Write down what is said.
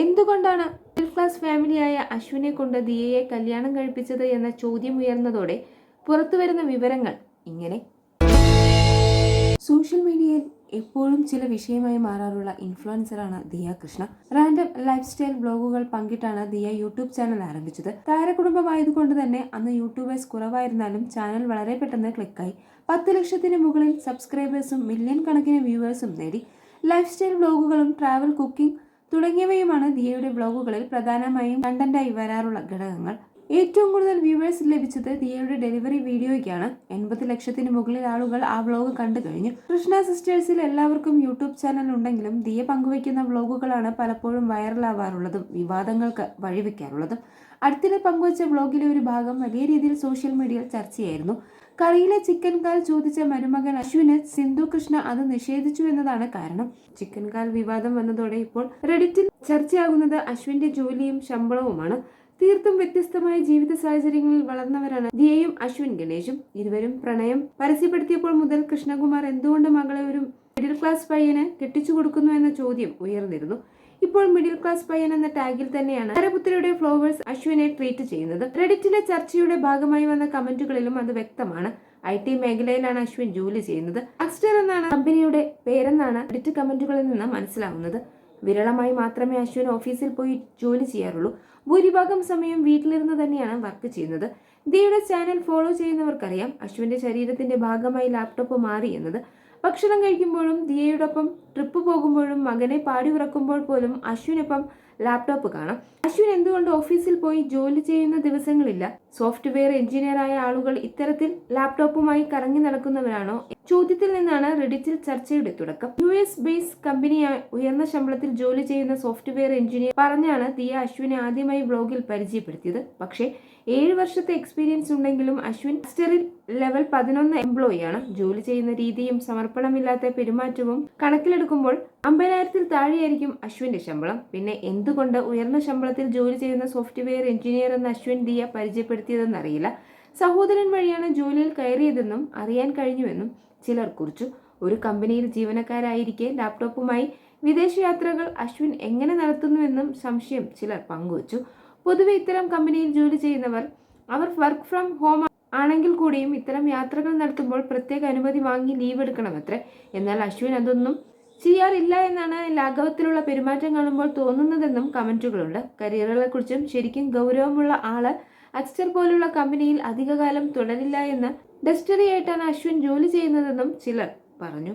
എന്തുകൊണ്ടാണ് middle class ഫാമിലിയായ അശ്വിനെ കൊണ്ട് ദിയയെ കല്യാണം കഴിപ്പിച്ചത് എന്ന ചോദ്യം ഉയർന്നതോടെ പുറത്തുവരുന്ന വിവരങ്ങൾ ഇങ്ങനെ. സോഷ്യൽ മീഡിയയിൽ എപ്പോഴും ചില വിഷയമായി മാറാറുള്ള ഇൻഫ്ലുവൻസറാണ് Diya Krishna. Random life style ബ്ലോഗുകൾ പങ്കിട്ടാണ് ദിയ യൂട്യൂബ് ചാനൽ ആരംഭിച്ചത്. താരകുടുംബമായതുകൊണ്ട് തന്നെ അന്ന് യൂട്യൂബേഴ്സ് കുറവായിരുന്നാലും ചാനൽ വളരെ പെട്ടെന്ന് ക്ലിക്കായി പത്ത് ലക്ഷത്തിന് മുകളിൽ സബ്സ്ക്രൈബേഴ്സും മില്യൺ കണക്കിന് വ്യൂവേഴ്സും നേടി. ലൈഫ് സ്റ്റൈൽ ബ്ലോഗുകളും ട്രാവൽ കുക്കിംഗ് തുടങ്ങിയവയുമാണ് ദിയയുടെ ബ്ലോഗുകളിൽ പ്രധാനമായും കണ്ടന്റായി വരാറുള്ള ഘടകങ്ങൾ. ഏറ്റവും കൂടുതൽ വ്യൂവേഴ്സ് ലഭിച്ചത് ദിയയുടെ ഡെലിവറി വീഡിയോയ്ക്കാണ്. എൺപത് ലക്ഷത്തിന് മുകളിൽ ആളുകൾ ആ വ്ലോഗ് കണ്ടു കഴിഞ്ഞു. കൃഷ്ണ സിസ്റ്റേഴ്സിൽ എല്ലാവർക്കും യൂട്യൂബ് ചാനൽ ഉണ്ടെങ്കിലും ദിയ പങ്കുവയ്ക്കുന്ന വ്ലോഗുകളാണ് പലപ്പോഴും വൈറലാവാറുള്ളതും വിവാദങ്ങൾക്ക് വഴിവെക്കാറുള്ളതും. അടുത്തിടെ പങ്കുവച്ച വ്ലോഗിലെ ഒരു ഭാഗം വലിയ രീതിയിൽ സോഷ്യൽ മീഡിയയിൽ ചർച്ചയായിരുന്നു. കറിയിലെ ചിക്കൻ കാൽ ചോദിച്ച മരുമകൻ അശ്വിന് സിന്ധു കൃഷ്ണ അത് നിഷേധിച്ചു എന്നതാണ് കാരണം. ചിക്കൻ കാൽ വിവാദം വന്നതോടെ ഇപ്പോൾ റെഡിറ്റിൽ ചർച്ചയാകുന്നത് അശ്വിന്റെ ജോലിയും ശമ്പളവുമാണ്. തീർത്തും വ്യത്യസ്തമായ ജീവിത സാഹചര്യങ്ങളിൽ വളർന്നവരാണ് ദിയയും അശ്വിൻ ഗണേഷും. ഇരുവരും പ്രണയം പരസ്യപ്പെടുത്തിയപ്പോൾ മുതൽ കൃഷ്ണകുമാർ എന്തുകൊണ്ട് മകളെ ഒരു മിഡിൽ ക്ലാസ് പയ്യന് കെട്ടിച്ചു കൊടുക്കുന്നു എന്ന ചോദ്യം ഉയർന്നിരുന്നു. ഇപ്പോൾ മിഡിൽ ക്ലാസ് പയ്യൻ എന്ന ടാഗിൽ തന്നെയാണ് താരപുത്രിയുടെ ഫ്ലോവേഴ്സ് അശ്വിനെ ട്രീറ്റ് ചെയ്യുന്നത്. ക്രെഡിറ്റിലെ ചർച്ചയുടെ ഭാഗമായി വന്ന കമന്റുകളിലും അത് വ്യക്തമാണ്. ഐ ടി മേഖലയിലാണ് അശ്വിൻ ജോലി ചെയ്യുന്നത്. അക്സ്റ്റർ എന്നാണ് കമ്പനിയുടെ പേരെന്നാണ് ക്രെഡിറ്റ് കമന്റുകളിൽ നിന്ന് മനസ്സിലാവുന്നത്. വിരളമായി മാത്രമേ അശ്വിൻ ഓഫീസിൽ പോയി ജോലി ചെയ്യാറുള്ളൂ. ഭൂരിഭാഗം സമയം വീട്ടിലിരുന്ന് തന്നെയാണ് വർക്ക് ചെയ്യുന്നത്. ദിയുടെ ചാനൽ ഫോളോ ചെയ്യുന്നവർക്കറിയാം അശ്വിന്റെ ശരീരത്തിന്റെ ഭാഗമായി ലാപ്ടോപ്പ് മാറി എന്നത്. ഭക്ഷണം കഴിക്കുമ്പോഴും ദിയയോടൊപ്പം ട്രിപ്പ് പോകുമ്പോഴും മകനെ പാടി ഉറക്കുമ്പോൾ പോലും അശ്വിനൊപ്പം ലാപ്ടോപ്പ് കാണാം. അശ്വിൻ എന്തുകൊണ്ട് ഓഫീസിൽ പോയി ജോലി ചെയ്യുന്ന ദിവസങ്ങളില്ല? സോഫ്റ്റ്വെയർ എഞ്ചിനീയറായ ആളുകൾ ഇത്തരത്തിൽ ലാപ്ടോപ്പുമായി കറങ്ങി നടക്കുന്നവരാണോ ചോദ്യത്തിൽ നിന്നാണ് റെഡിറ്റിൽ ചർച്ചയുടെ തുടക്കം. യു എസ് ബേസ് കമ്പനിയായ ഉയർന്ന ശമ്പളത്തിൽ ജോലി ചെയ്യുന്ന സോഫ്റ്റ്വെയർ എഞ്ചിനീയർ പറഞ്ഞാണ് ദിയ അശ്വിനെ ആദ്യമായി ബ്ലോഗിൽ പരിചയപ്പെടുത്തിയത്. പക്ഷേ ഏഴ് വർഷത്തെ എക്സ്പീരിയൻസ് ഉണ്ടെങ്കിലും അശ്വിൻ സ്റ്ററിൽ ലെവൽ പതിനൊന്ന് എംപ്ലോയിയാണ്. ജോലി ചെയ്യുന്ന രീതിയും സമർപ്പണമില്ലാത്ത പെരുമാറ്റവും കണക്കിലെടുക്കുമ്പോൾ അമ്പതിനായിരത്തിൽ താഴെയായിരിക്കും അശ്വിന്റെ ശമ്പളം. പിന്നെ എന്തുകൊണ്ട് ഉയർന്ന ശമ്പളത്തിൽ ജോലി ചെയ്യുന്ന സോഫ്റ്റ്വെയർ എഞ്ചിനീയർ എന്ന അശ്വിൻ ദിയ പരിചയപ്പെടുത്തിയതെന്നറിയില്ല. സഹോദരൻ വഴിയാണ് ജോലിയിൽ കയറിയതെന്നും അറിയാൻ കഴിഞ്ഞുവെന്നും ചിലർ കുറിച്ചു. ഒരു കമ്പനിയിൽ ജീവനക്കാരായിരിക്കെ ലാപ്ടോപ്പുമായി വിദേശ യാത്രകൾ അശ്വിൻ എങ്ങനെ നടത്തുന്നുവെന്നും സംശയം ചിലർ പങ്കുവച്ചു. പൊതുവെ ഇത്തരം കമ്പനിയിൽ ജോലി ചെയ്യുന്നവർ അവർ വർക്ക് ഫ്രം ഹോം ആണെങ്കിൽ കൂടിയും ഇത്തരം യാത്രകൾ നടത്തുമ്പോൾ പ്രത്യേക അനുമതി വാങ്ങി ലീവ് എടുക്കണമത്രേ. എന്നാൽ അശ്വിൻ അതൊന്നും ചെയ്യാറില്ല എന്നാണ് ലാഘവത്തിലുള്ള പെരുമാറ്റം കാണുമ്പോൾ തോന്നുന്നതെന്നും കമന്റുകളുണ്ട്. കരിയറുകളെക്കുറിച്ചും ശരിക്കും ഗൗരവമുള്ള ആൾ അക്സ്റ്റർ പോലുള്ള കമ്പനിയിൽ അധികകാലം തുടരില്ല എന്ന് ഡസ്റ്ററിയായിട്ടാണ് അശ്വിൻ ജോലി ചെയ്യുന്നതെന്നും ചിലർ പറഞ്ഞു.